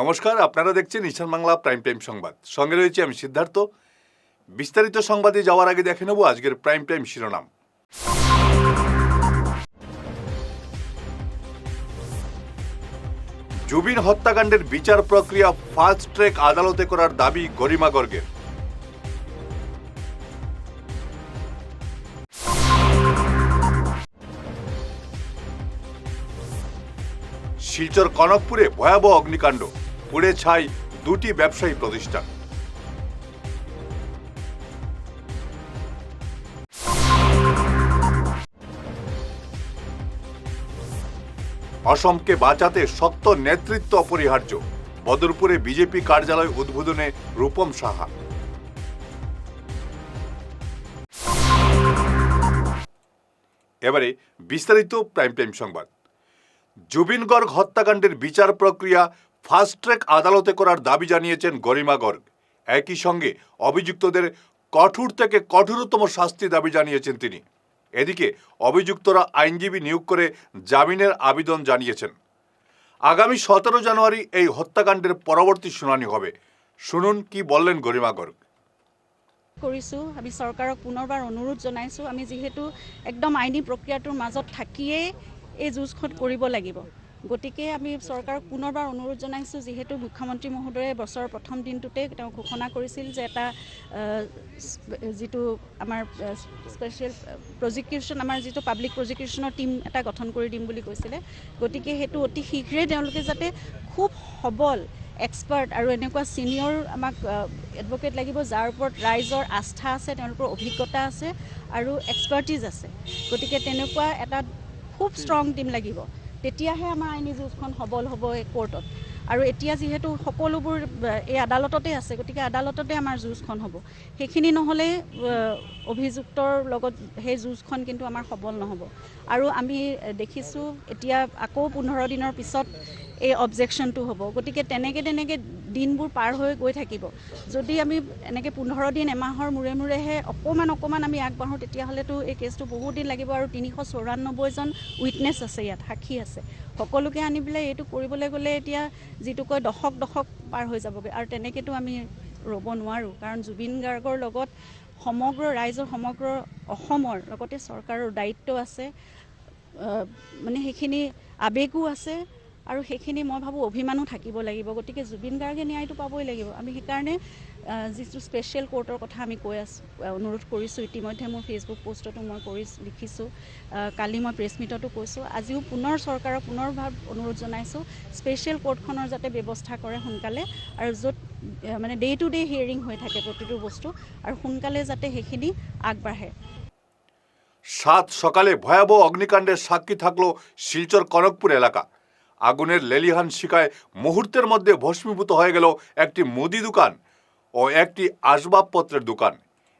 নমস্কার, আপনারা দেখছেন ঈশান বাংলা প্রাইম টাইম সংবাদ। সঙ্গে রয়েছে আমি সিদ্ধার্থ। বিস্তারিত সংবাদে যাওয়ার আগে দেখে নেব আজকের প্রাইম টাইম শিরোনাম। জুবিন হত্যাকাণ্ডের বিচার প্রক্রিয়া ফাস্ট ট্র্যাক আদালতে করার দাবি গরিমা গর্গের শিলচর কনকপুরে ভয়াবহ অগ্নিকাণ্ড। পুড়ে ছাই দুটি ব্যবসায়ী প্রতিষ্ঠান। অসমকে বাঁচাতে সত্য নেতৃত্ব অপরিহার্য। বদরপুরে বিজেপি কার্যালয় উদ্বোধনে রূপম সাহা। এবারে বিস্তারিত প্রাইম টাইম সংবাদ। জুবিন গর্গ হত্যাকাণ্ডের বিচার প্রক্রিয়া ফাস্ট ট্র্যাক আদালতে করার দাবি জানিয়েছেন গরিমা গর্গ। একই সঙ্গে অভিযুক্তদের কঠোর থেকে কঠোরতম শাস্তি দাবি জানিয়েছেন তিনি। এদিকে অভিযুক্তরা আইনজীবী নিয়োগ করে জামিনের আবেদন জানিয়েছেন। আগামী সতেরো জানুয়ারি এই হত্যাকাণ্ডের পরবর্তী শুনানি হবে। শুনুন কি বললেন গরিমা গর্গ। কৰিছোঁ, আমি চৰকাৰক পুনৰবাৰ অনুৰোধ জনাইছোঁ, আমি যিহেতু একদম আইনী প্ৰক্ৰিয়াটোৰ মাজত থাকিয়েই এই যুঁজখন কৰিব লাগিব। গতিকে আমি চৰকাৰক পুনৰবাৰ অনুৰোধ জনাইছোঁ যিহেতু মুখ্যমন্ত্ৰী মহোদয়ে বছৰৰ প্ৰথম দিনটোতে তেওঁ ঘোষণা কৰিছিল যে এটা যিটো আমাৰ স্পেচিয়েল প্ৰজিকিউশ্যন আমাৰ যিটো পাব্লিক প্ৰজিকিউশ্যনৰ টীম এটা গঠন কৰি দিম বুলি কৈছিলে। গতিকে সেইটো অতি শীঘ্ৰেই তেওঁলোকে যাতে খুব সবল এক্সপাৰ্ট আৰু এনেকুৱা ছিনিয়ৰ আমাক এডভকেট লাগিব যাৰ ওপৰত ৰাইজৰ আস্থা আছে তেওঁলোকৰ অভিজ্ঞতা আছে আৰু এক্সপাৰ্টিজ আছে। গতিকে তেনেকুৱা এটা খুব ষ্ট্ৰং টীম লাগিব। তেতিয়াহে আমাৰ আইনী যুঁজখন সবল হ'ব এই কোৰ্টত। আৰু এতিয়া যিহেতু সকলোবোৰ এই আদালততে আছে গতিকে আদালততে আমাৰ যুঁজখন হ'ব। সেইখিনি নহ'লে অভিযুক্তৰ লগত সেই যুঁজখন কিন্তু আমাৰ সবল নহ'ব। আৰু আমি দেখিছোঁ এতিয়া আকৌ পোন্ধৰ দিনৰ পিছত এই অবজেকশ্যনটো হ'ব। গতিকে তেনেকৈ তেনেকৈ দিনবোৰ পাৰ হৈ গৈ থাকিব। যদি আমি এনেকৈ পোন্ধৰ দিন এমাহৰ মূৰে মূৰেহে অকণমান অকণমান আমি আগবাঢ়োঁ তেতিয়াহ'লেতো এই কেছটো বহুত দিন লাগিব আৰু তিনিশ চৌৰান্নব্বৈজন উইটনেছ আছে ইয়াত সাক্ষী আছে। সকলোকে আনি পেলাই এইটো কৰিবলৈ গ'লে এতিয়া যিটো কয় দশক দশক পাৰ হৈ যাবগৈ। আৰু তেনেকৈতো আমি ৰ'ব নোৱাৰোঁ। কাৰণ জুবিন গাৰ্গৰ লগত সমগ্ৰ ৰাইজৰ সমগ্ৰ অসমৰ লগতে চৰকাৰৰ দায়িত্ব আছে। মানে সেইখিনি আৱেগো আছে। আৰু সেইখিনি মই ভাবোঁ অভিমানো থাকিব লাগিব। গতিকে জুবিন গাৰ্গে ন্যায়টো পাবই লাগিব। আমি সেইকাৰণে যিটো স্পেচিয়েল কোৰ্টৰ কথা আমি কৈ আছোঁ অনুৰোধ কৰিছোঁ, ইতিমধ্যে মোৰ ফেচবুক পষ্টতো মই কৰি লিখিছোঁ। কালি মই প্ৰেছ মিটতো কৈছোঁ। আজিও পুনৰ চৰকাৰক পুনৰবাৰ অনুৰোধ জনাইছোঁ স্পেচিয়েল কোৰ্টখনৰ যাতে ব্যৱস্থা কৰে সোনকালে আৰু য'ত মানে ডে টু ডে হিয়াৰিং হৈ থাকে প্ৰতিটো বস্তু আৰু সোনকালে যাতে সেইখিনি আগবাঢ়ে। সাত সকালে ভয়াবহ অগ্নিকাণ্ডের সাক্ষী থাকল শিলচর কনকপুর এলাকা। আগুনের লেলিহান শিকায় মুহূর্তের মধ্যে ভস্মীভূত হয়ে গেল একটি মুদি দোকান ও একটি আসবাবপত্রের দোকান।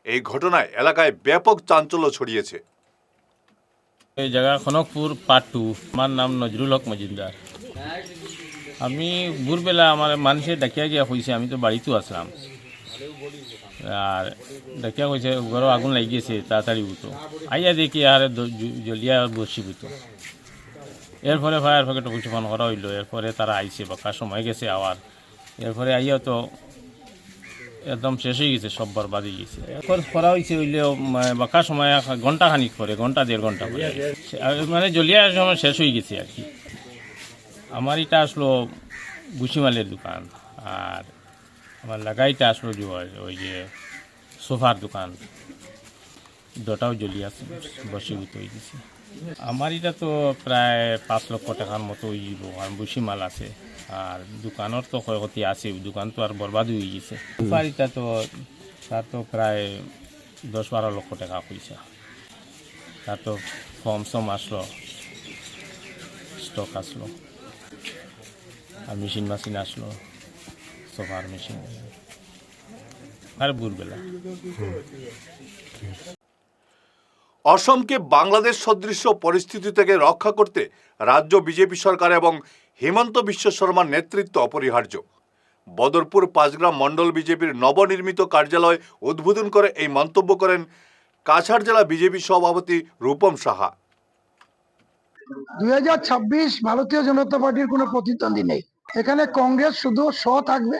এই ঘটনায় এলাকায় ব্যাপক চাঞ্চল্য ছড়িয়েছে। এই জায়গা খনকপুর পার্ট টু আমার নাম নজরুল হক মজুমদার। আমি ভোরবেলা আমার মানুষের ডাকিয়া গিয়া হয়েছে আমি তো বাড়িতেও আসলাম। আর ডাকিয়া হয়েছে ঘর আগুন লাগিয়েছে, তাড়াতাড়ি উঠো। আইয়া দেখি আর জলিয়া বসি উঠো এরপরে ফায়ার ফাঁকে টুকু ফোন করা হইল। এরপরে তারা আইছে বাকা সময় গেছে আবার। এরপরে আইয়া তো একদম শেষ হয়ে গেছে সব বরবাদ হয়ে গেছে। এখন করা হয়েছে হইলেও মানে বাকা সময় ঘণ্টা খানিক পরে ঘণ্টা দেড় ঘণ্টা পরে মানে জলিয়া সময় শেষ হয়ে গেছে আর কি। আমার এটা আসলো গুছিমালের দোকান, আর আমার লাগাইটা আসলো ওই- যে সোফার দোকান। দুটাও জ্বলিয়া বসীভূত হয়ে গেছে। আমার এটা তো প্রায় পাঁচ লক্ষ টাকার মতো বুসি মাল আছে। আর দোকানের তো ক্ষয়ক্ষতি আছে, দোকান তো আর বরবাদ হয়ে গেছে। সুপারিটা তো তার তো প্রায় দশ বারো লক্ষ টাকা পয়সা। তার তো ফর্ম সম আসলো, স্টক আসলো, আর মেশিন মেশিন আসলো, সোফার মেশিন। আর ভোরবেলা। অসমকে বাংলাদেশ সদৃশ্য পরিস্থিতি থেকে রক্ষা করতে রাজ্য বিজেপি সরকার এবং হেমন্ত বিশ্ব শর্মার নেতৃত্ব অপরিহার্য। বদরপুর পাঁচগ্রাম মণ্ডল বিজেপির নবনির্মিত কার্যালয় উদ্বোধন করে এই মন্তব্য করেন কাছাড় জেলা বিজেপি সভাপতি রূপম সাহা। দু হাজার ছাব্বিশ ভারতীয় জনতা পার্টির কোনো প্রতিদ্বন্দ্বী নেই। এখানে কংগ্রেস শুধু শ থাকবে,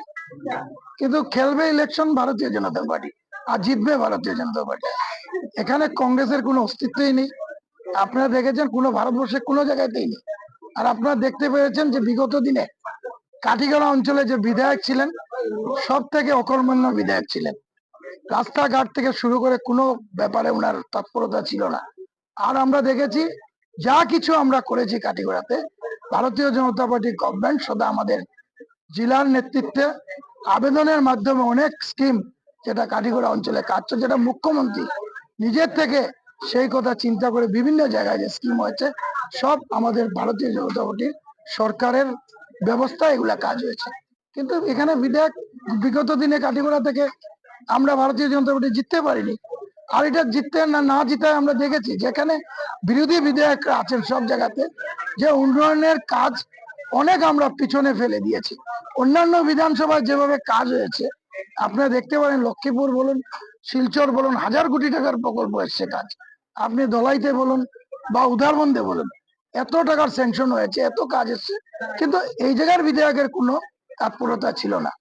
কিন্তু খেলবে ইলেকশন ভারতীয় জনতা পার্টি আর জিতবে ভারতীয় জনতা পার্টি। এখানে কংগ্রেসের কোনো অস্তিত্বই নেই। আপনারা দেখেছেন কোনো ভারতবর্ষে কোনো জায়গাতেই নেই। আর আপনারা দেখতে পেয়েছেন যে বিগত দিনে কাঠিগড়া অঞ্চলে যে বিধায়ক ছিলেন সব থেকে অকর্মণ্য বিধায়ক ছিলেন। রাস্তাঘাট থেকে শুরু করে কোনো ব্যাপারে ওনার তৎপরতা ছিল না। আর আমরা দেখেছি যা কিছু আমরা করেছি কাটিগড়াতে ভারতীয় জনতা পার্টি গভর্নমেন্ট সদা আমাদের জেলার নেতৃত্বে আবেদনের মাধ্যমে অনেক স্কিম যেটা কাটিগড়া অঞ্চলে চলছে, যেটা মুখ্যমন্ত্রী নিজের থেকে সেই কথা চিন্তা করে বিভিন্ন জায়গায় যে স্কিম হয়েছে, সব আমাদের ভারতীয় জনতা পার্টির সরকারের ব্যবস্থা এগুলা কাজ হয়েছে। কিন্তু এখানে বিধায়ক বিগত দিনে কাটিগড়া থেকে আমরা ভারতীয় জনতা পার্টি জিততে পারিনি। আর এটা জিততে না না জিতায় আমরা দেখেছি, যেখানে বিরোধী বিধায়করা আছেন সব জায়গাতে, যে উন্নয়নের কাজ অনেক আমরা পিছনে ফেলে দিয়েছি। অন্যান্য বিধানসভায় যেভাবে কাজ হয়েছে, আপনারা দেখতে পারেন, লক্ষ্মীপুর বলুন শিলচর বলুন, হাজার কোটি টাকার প্রকল্প এসছে কাজ। আপনি দলাইতে বলুন বা উদারবন্দে বলুন, এত টাকার স্যাংশন হয়েছে, এত কাজ এসছে, কিন্তু এই জায়গার বিধায়কের কোনো তৎপরতা ছিল না।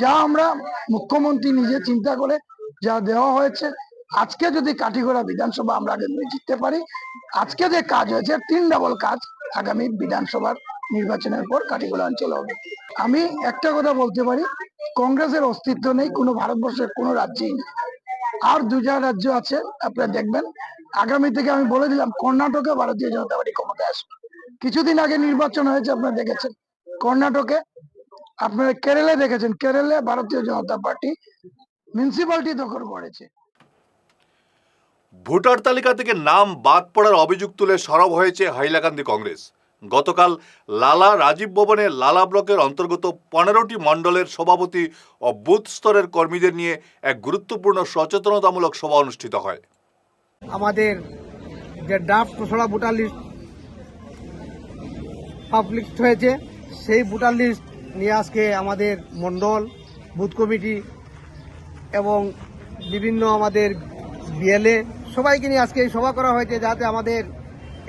যা আমরা মুখ্যমন্ত্রী নিজে চিন্তা করে যা দেওয়া হয়েছে, আজকে যদি কাঠিগড়া বিধানসভা আমরা আগে দিয়ে জিততে পারি, আজকে যে কাজ হয়েছে, তিন ডাবল কাজ আগামী বিধানসভার নির্বাচনের পর কাঠিগড়া অঞ্চল হবে। আমি একটা কথা বলতে পারি, কংগ্রেসের অস্তিত্ব নেই, কোনো ভারতবর্ষের কোনো রাজ্যেই নেই। আর দুটা রাজ্য আছে, আপনারা দেখবেন। আগামী থেকে আমি বলে দিলাম, কর্ণাটকে ভারতীয় জনতা পার্টি ক্ষমতায় আসবে। কিছুদিন আগে নির্বাচন হয়েছে, আপনারা দেখেছেন। কর্ণাটকে, আপনারা কেরালে দেখেছেন, কেরালে ভারতীয় জনতা পার্টি মিউনিসিপালিটি দখল করেছে। ভোটার তালিকা থেকে নাম বাদ পড়ার অভিযোগ তুলে সরব হয়েছে হাইলাকান্দি কংগ্রেস। গতকাল লালা রাজীব ভবনে লালা ব্লকের অন্তর্গত পনেরোটি মণ্ডলের সভাপতি ও বুথ স্তরের কর্মীদের নিয়ে এক গুরুত্বপূর্ণ সচেতনতামূলক সভা অনুষ্ঠিত হয়। আমাদের যে ড্রাফট খসড়া ভোটার লিস্ট পাবলিক হয়েছে, সেই ভোটার লিস্ট নিয়ে আজকে আমাদের মন্ডল বুথ কমিটি এবং বিভিন্ন আমাদের বিএলএ সবাইকে নিয়ে আজকে এই সভা করা হয়েছে যাতে আমাদের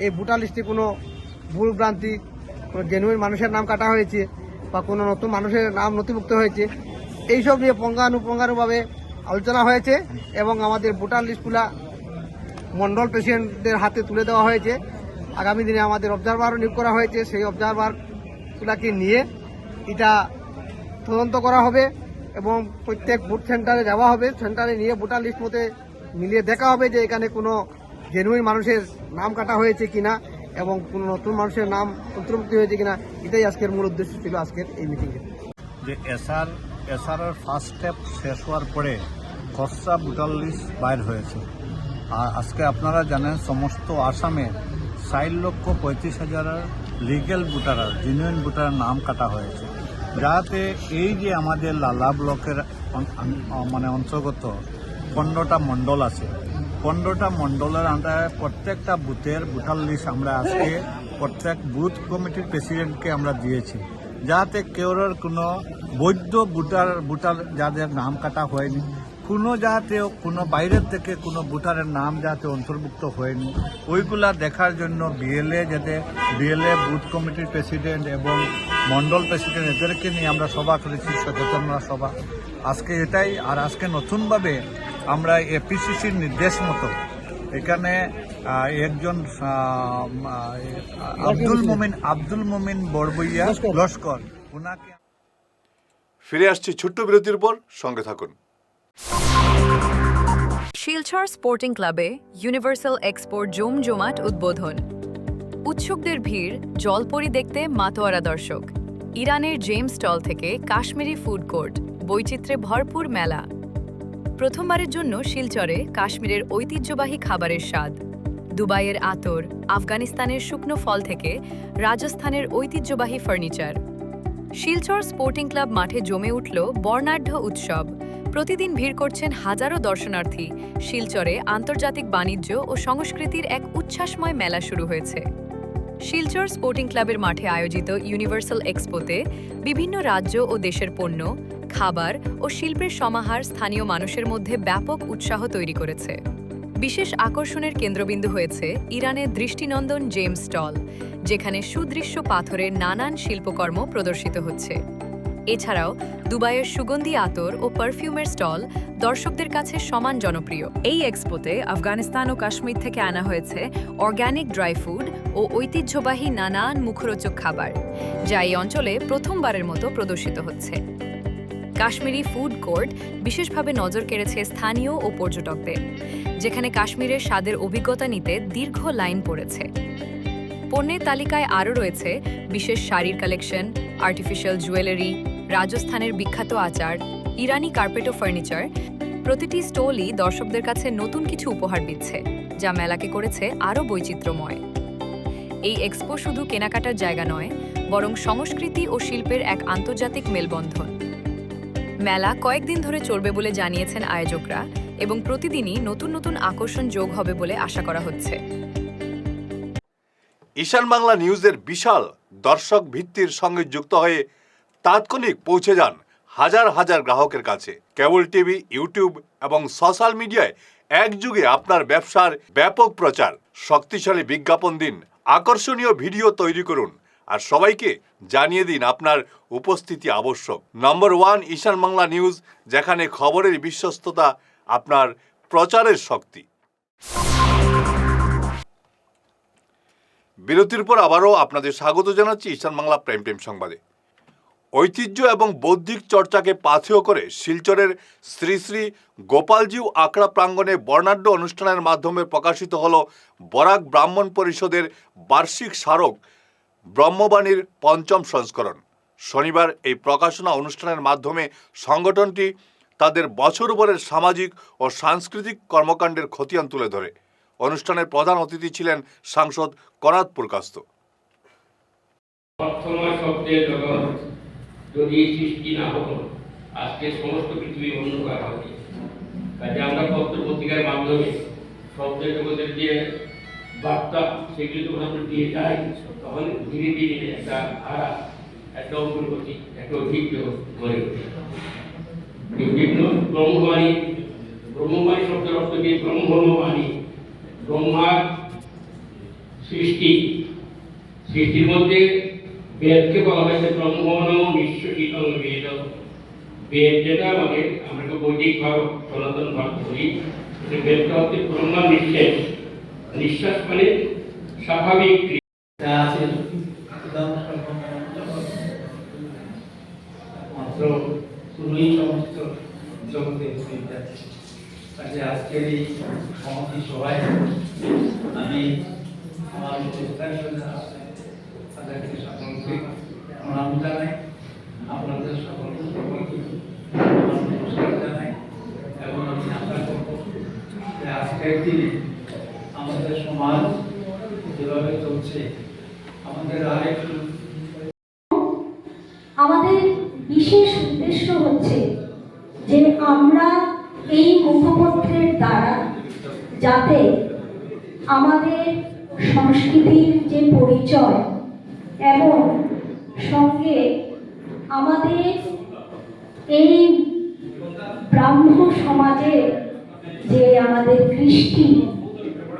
এই ভোটার লিস্টে কোনো ভুল ভ্রান্তি, কোনো জেনুইন মানুষের নাম কাটা হয়েছে বা কোনো নতুন মানুষের নাম নথিভুক্ত হয়েছে, এইসব নিয়ে পঙ্গানুপঙ্গানুভাবে আলোচনা হয়েছে এবং আমাদের ভোটার লিস্টগুলা মন্ডল প্রেসিডেন্টদের হাতে তুলে দেওয়া হয়েছে। আগামী দিনে আমাদের অবজারভারও নিয়োগ করা হয়েছে। সেই অবজারভারগুলাকে নিয়ে এটা তদন্ত করা হবে এবং প্রত্যেক ভোট সেন্টারে যাওয়া হবে। সেন্টারে নিয়ে ভোটার লিস্ট মতে মিলিয়ে দেখা হবে যে এখানে কোনো জেনুইন মানুষের নাম কাটা হয়েছে কিনা। এবং কোনো নতুন মানুষের নাম অন্তর্ভুক্ত হয়েছে কিনা, এটাই আজকের মূল উদ্দেশ্য ছিল আজকের এই মিটিংয়ে যে এসআর এসআর এর ফার্স্ট স্টেপ শেষ হওয়ার পরে খসড়া ভোটার লিস্ট বাইর হয়েছে। আর আজকে আপনারা জানেন, সমস্ত আসামে ষাট লক্ষ পঁয়ত্রিশ হাজারের লিগেল ভোটার জেনুইন ভোটারের নাম কাটা হয়েছে। যাতে এই যে আমাদের লালা ব্লকের মানে অন্তর্গত পনেরোটা মণ্ডল আছে পনেরোটা মণ্ডলের আন্ডারে প্রত্যেকটা বুথের ভোটার লিস্ট আমরা আজকে প্রত্যেক বুথ কমিটির প্রেসিডেন্টকে আমরা দিয়েছি। যাতে কেউর কোনো বৈধ ভোটার ভোটার যাদের নাম কাটা হয়নি, কোনো যাতে কোনো বাইরের থেকে কোনো ভোটারের নাম যাতে অন্তর্ভুক্ত হয়নি, ওইগুলা দেখার জন্য বিএলএ যাতে বিএলএ বুথ কমিটির প্রেসিডেন্ট এবং মন্ডল প্রেসিডেন্ট এদেরকে নিয়ে আমরা সভা করেছি সচেতনতা সভা। আজকে এটাই, আর আজকে নতুনভাবে আমরা এপিসিসির নির্দেশ মতো এখানে একজন আব্দুল মোমিন আব্দুল মোমিন বড়বইয়া লস্কর। ওনাকে ফিরে আসছি ছোট্ট বিরতির পর সঙ্গে থাকুন। শিলচর স্পোর্টিং ক্লাবে ইউনিভার্সাল এক্সপোর্ট জমজমাট উদ্বোধন। উৎসুকদের ভিড় জলপরি দেখতে মাতোয়ারা দর্শক। ইরানের জেমস স্টল থেকে কাশ্মীরি ফুড কোর্ট বৈচিত্র্যে ভরপুর মেলা। প্রথমবারের জন্য শিলচরে কাশ্মীরের ঐতিহ্যবাহী খাবারের স্বাদ। দুবাইয়ের আতর, আফগানিস্তানের শুকনো ফল থেকে রাজস্থানের ঐতিহ্যবাহী ফার্নিচার। শিলচর স্পোর্টিং ক্লাব মাঠে জমে উঠল বর্ণাঢ্য উৎসব। প্রতিদিন ভিড় করছেন হাজারো দর্শনার্থী। শিলচরে আন্তর্জাতিক বাণিজ্য ও সংস্কৃতির এক উচ্ছ্বাসময় মেলা শুরু হয়েছে। শিলচর স্পোর্টিং ক্লাবের মাঠে আয়োজিত ইউনিভার্সাল এক্সপোতে বিভিন্ন রাজ্য ও দেশের পণ্য খাবার ও শিল্পের সমাহার স্থানীয় মানুষের মধ্যে ব্যাপক উৎসাহ তৈরি করেছে। বিশেষ আকর্ষণের কেন্দ্রবিন্দু হয়েছে ইরানের দৃষ্টিনন্দন জেমস স্টল যেখানে সুদৃশ্য পাথরের নানান শিল্পকর্ম প্রদর্শিত হচ্ছে। এছাড়াও, দুবাইয়ের সুগন্ধি আতর ও পারফিউমের স্টল দর্শকদের কাছে সমান জনপ্রিয়। এই এক্সপোতে আফগানিস্তান ও কাশ্মীর থেকে আনা হয়েছে অর্গ্যানিক ড্রাই ফুড ও ঐতিহ্যবাহী নানান মুখরোচক খাবার, যা এই অঞ্চলে প্রথমবারের মতো প্রদর্শিত হচ্ছে। কাশ্মীরি ফুড কোর্ট বিশেষভাবে নজর কেড়েছে স্থানীয় ও পর্যটকদের, যেখানে কাশ্মীরের স্বাদের অভিজ্ঞতা নিতে দীর্ঘ লাইন পড়েছে। পণ্যের তালিকায় আরও রয়েছে বিশেষ শাড়ির কালেকশন, আর্টিফিশিয়াল জুয়েলারি, রাজস্থানের বিখ্যাত আচার, ইরানি কার্পেট ও ফার্নিচার। প্রতিটি স্টলই দর্শকদের কাছে নতুন কিছু উপহার দিচ্ছে, যা মেলাকে করেছে আরও বৈচিত্র্যময়। এই এক্সপো শুধু কেনাকাটার জায়গা নয়, বরং সংস্কৃতি ও শিল্পের এক আন্তর্জাতিক মেলবন্ধন। মেলা কয়েকদিন ধরে চলবে বলে জানিয়েছেন আয়োজকরা এবং প্রতিদিনই নতুন নতুন আকর্ষণ যোগ হবে বলে আশা করা হচ্ছে। ঈশান বাংলা নিউজের বিশাল দর্শক ভিত্তির সঙ্গে যুক্ত হয়ে তাৎক্ষণিক পৌঁছে যান হাজার হাজার গ্রাহকের কাছে। কেবল টিভি, ইউটিউব এবং সোশ্যাল মিডিয়ায় একযুগে আপনার ব্যবসার ব্যাপক প্রচার। শক্তিশালী বিজ্ঞাপন দিন, আকর্ষণীয় ভিডিও তৈরি করুন আর সবাইকে জানিয়ে দিন আপনার উপস্থিতি আবশ্যক। Number one Ishan Bangla news, যেখানে খবরের বিশ্বস্ততা আপনার প্রচারের শক্তি। বিরতির পর আবারও আপনাদের স্বাগত জানাচ্ছি ঈশান বাংলা প্রাইম টাইম সংবাদে। ঐতিহ্য এবং বৌদ্ধিক চর্চাকে পাথেয় করে শিলচরের শ্রী শ্রী গোপালজিউ আখড়া প্রাঙ্গণে বর্ণাঢ্য অনুষ্ঠানের মাধ্যমে প্রকাশিত হল বরাক ব্রাহ্মণ পরিষদের বার্ষিক স্মারক ব্রহ্মবাণীর পঞ্চম সংস্করণ। শনিবার এই প্রকাশনা অনুষ্ঠানের মাধ্যমে সংগঠনটি তাদের বছর বছরভরের সামাজিক ও সাংস্কৃতিক কর্মকাণ্ডের খতিয়ান তুলে ধরে। অনুষ্ঠানের প্রধান অতিথি ছিলেন সাংসদ করাত পুরকাস্ত যদি সৃষ্টি না হতো, আজকে সমস্ত পৃথিবী অন্ধকার হবে কাজে আমরা পত্র পত্রিকার মাধ্যমে শব্দের জগতের যে বার্তা সেগুলি যখন আমরা দিয়ে যাই তাহলে ধীরে ধীরে একটা ধারা, একটা অগ্রগতি একটা ঐতিহ্য গড়ে ওঠে। বিভিন্ন ব্রহ্মবাণী ব্রহ্মবাণী শব্দের অর্থ কি? ব্রহ্মবাণী ব্রহ্মার সৃষ্টি। সৃষ্টির মধ্যে বেদকে বলা হয়েছে ব্রহ্মণ নিঃশ্বসিত বেদ। বেদ যেটা আমাদের, আমরা বৈদিক ভাব সনাতন ভাব করি বেদটা হচ্ছে ব্রহ্মা নিঃশ্বাস নিঃশ্বাস মানে স্বাভাবিক ক্রিয়া। আছে। মাত্র শুরুই সমস্ত জগতে আজকের এই সমাধি আমি আমার যারা আছে তাদেরকে সকলকে প্রণাম জানাই আপনাদের সকলকে সকলকে আমার নমস্কার জানাই এবং আমি আশা করব যে আজকের দিনে আমাদের সমাজ চলছে আমাদের আরেকটু আমাদের বিশেষ উদ্দেশ্য হচ্ছে যে আমরা এই মুখপত্রের দ্বারা যাতে আমাদের সংস্কৃতির যে পরিচয় এবং সঙ্গে আমাদের এই ব্রাহ্ম সমাজের যে আমাদের কৃষ্টি,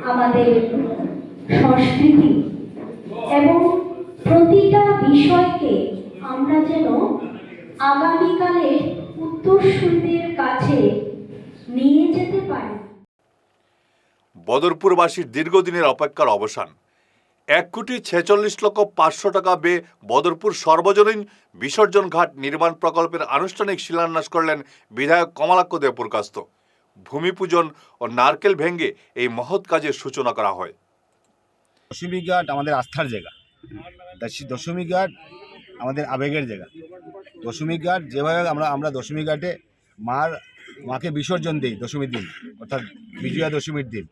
আমাদের সংস্কৃতি এবং প্রতিটা বিষয়কে আমরা যেন আগামীকালের উত্তরসূরিদের কাছে নিয়ে যেতে পারি। বদরপুরবাসীর দীর্ঘদিনের অপেক্ষার অবসান। এক কোটি ছেচল্লিশ লক্ষ পাঁচশো টাকা ব্যয়ে বদরপুর সর্বজনীন বিসর্জন ঘাট নির্মাণ প্রকল্পের আনুষ্ঠানিক শিলান্যাস করলেন বিধায়ক কমলাক্ষ দেবপুরকাস্ত ভূমি পূজন ও নারকেল ভেঙ্গে এই মহৎ কাজের সূচনা করা হয়। দশমী ঘাট আমাদের আস্থার জায়গা। দশ- দশমী ঘাট আমাদের আবেগের জায়গা। দশমী ঘাট যেভাবে আমরা আমরা দশমী ঘাটে মার মাকে বিসর্জন দিই দশমীর দিন, অর্থাৎ বিজয়া দশমীর দিন।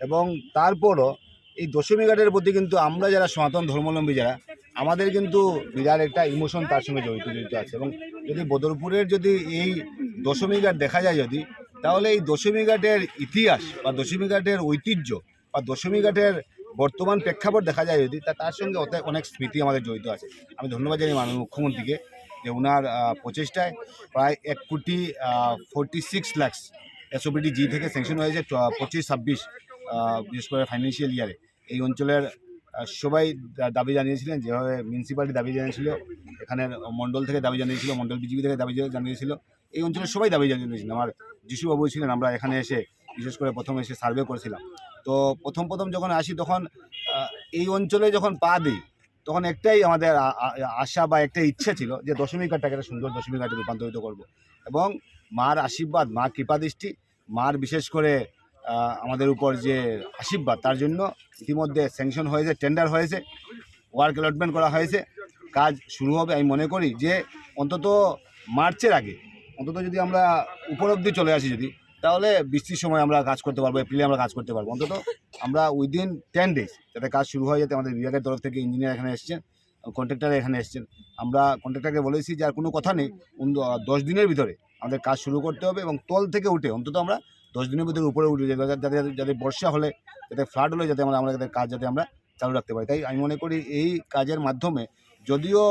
এবং তারপরও এই দশমী ঘাটের প্রতি কিন্তু আমরা যারা সনাতন ধর্মাবলম্বী যারা, আমাদের কিন্তু বিরাট একটা ইমোশন তার সঙ্গে জড়িত জড়িত আছে। এবং যদি বদরপুরের যদি এই দশমী ঘাট দেখা যায় যদি, তাহলে এই দশমী ঘাটের ইতিহাস বা দশমী ঘাটের ঐতিহ্য বা দশমী ঘাটের বর্তমান প্রেক্ষাপট দেখা যায় যদি, তা তার সঙ্গে অতে- অনেক স্মৃতি আমাদের জড়িত আছে। আমি ধন্যবাদ জানি মাননীয় মুখ্যমন্ত্রীকে যে ওনার প্রচেষ্টায় প্রায় এক কোটি forty six lakhs SOPD G থেকে স্যাংশন হয়েছে পঁচিশ, ছাব্বিশ বিশেষ করে ফাইন্যান্সিয়াল ইয়ারে এই অঞ্চলের সবাই দাবি জানিয়েছিলেন, যেভাবে মিউনিসিপ্যালিটি দাবি জানিয়েছিল, এখানের মণ্ডল থেকে দাবি জানিয়েছিল, মণ্ডল বিজেপি থেকে দাবি জানিয়েছিল, এই অঞ্চলের সবাই দাবি জানিয়েছিলেন। আমার যিশুবাবু ছিলেন, আমরা এখানে এসে বিশেষ করে প্রথমে এসে সার্ভে করেছিলাম। তো প্রথম প্রথম যখন আসি তখন এই অঞ্চলে যখন পা দিই, তখন একটাই আমাদের আশা বা একটা ইচ্ছে ছিল যে দশমী ঘাটটাকে একটা সুন্দর দশমী ঘাটে রূপান্তরিত করব। এবং মার আশীর্বাদ, মা কৃপা দৃষ্টি, মার বিশেষ করে আমাদের উপর যে আশীর্বাদ, তার জন্য ইতিমধ্যে স্যাংশন হয়েছে টেন্ডার হয়েছে ওয়ার্ক অ্যালটমেন্ট করা হয়েছে। কাজ শুরু হবে, আমি মনে করি যে অন্তত মার্চের আগে, অন্তত যদি আমরা উপলব্ধি চলে আসি যদি তাহলে বৃষ্টির সময় আমরা কাজ করতে পারব এপ্রিলে আমরা কাজ করতে পারব। অন্তত আমরা উইদিন টেন ডেজ যাতে কাজ শুরু হয়ে যাতে আমাদের বিভাগের তরফ থেকে ইঞ্জিনিয়ার এখানে এসছেন কন্ট্রাক্টার এখানে এসছেন। আমরা কন্ট্রাক্টরকে বলেছি যে আর কোনো কথা নেই দশ দিনের ভিতরে আমাদের কাজ শুরু করতে হবে এবং তল থেকে উঠে অন্তত আমরা দশ দিনের ভিতরে উপরে উঠে যাতে যাতে যাতে বর্ষা হলে, যাতে ফ্লাড হলে যাতে আমরা আমাদের কাজ যাতে আমরা চালু রাখতে পারি। তাই আমি মনে করি এই কাজের মাধ্যমে যদিও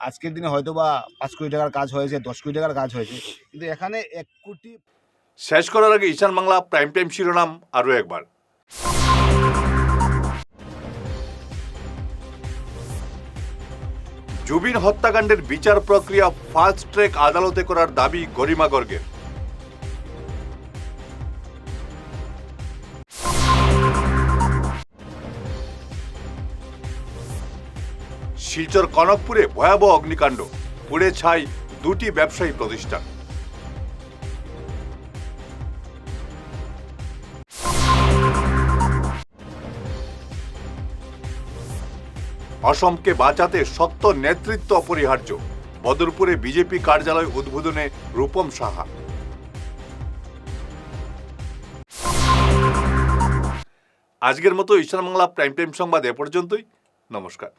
আজকের দিনে হয়তো বা পাঁচ কোটি টাকার কাজ হয়েছে, দশ কোটি টাকার কাজ হয়েছে, কিন্তু এখানে এক কোটি শেষ করার আগে ঈশান বাংলা প্রাইম টাইম শিরোনাম আরও একবার জুবিন হত্যাকাণ্ডের বিচার প্রক্রিয়া ফাস্ট ট্র্যাক আদালতে করার দাবি গরিমা গর্গের শিলচর কনকপুরে ভয়াবহ অগ্নিকাণ্ড। পুড়ে ছাই দুটি ব্যবসায়ী প্রতিষ্ঠান। অসমকে বাঁচাতে সত্য নেতৃত্ব অপরিহার্য। বদরপুরে বিজেপি কার্যালয় উদ্বোধনে রূপম সাহা। আজকের মতো ঈশান বাংলা প্রাইম টাইম সংবাদ এ পর্যন্তই। নমস্কার।